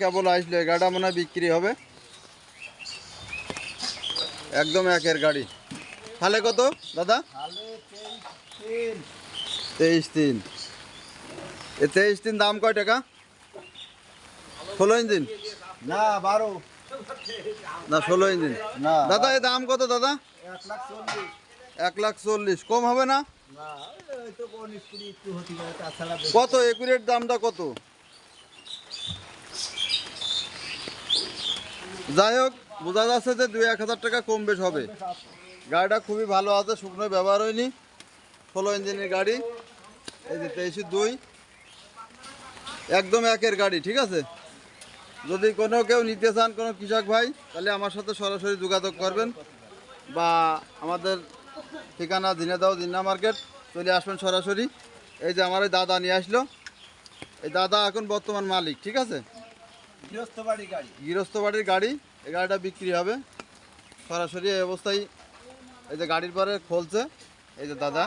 কেবল আসলো গাড়িটা মনে বিক্রি হবে। একদম একের গাড়ি। তাহলে কত দাদা? তেইশ তিন। এ তেইশ তিন দাম কয় টাকা? ষোলো ইঞ্জিন? না বারো। না ষোলো ইঞ্জিন। না। দাদা এ দাম কত দাদা? এক লাখ চল্লিশ। কম হবে না। কত একুরেট দামটা কত? যাই হোক, বোঝা যাচ্ছে যে দুই এক হাজার টাকা কম বেশ হবে। গাড়িটা খুবই ভালো আছে, শুকনো ব্যবহার হয়নি। ষোলো ইঞ্জিনের গাড়ি, এই যে তেইশে দুই। একদম একের গাড়ি, ঠিক আছে? যদি কোনো কেউ নিতে চান, কোনো কৃষক ভাই, তাহলে আমার সাথে সরাসরি যোগাযোগ করবেন বা আমাদের ঠিকানা দিনেদাও দিনা মার্কেট, চলে আসবেন সরাসরি। এই যে আমার ওই দাদা নিয়ে আসলো। এই দাদা এখন বর্তমান মালিক, ঠিক আছে? গৃহস্থ বাড়ির গাড়ি। এই গাড়িটা বিক্রি হবে। সরাসরি এই অবস্থায় এই যে গাড়ির পরে খোলছে এই যে দাদা।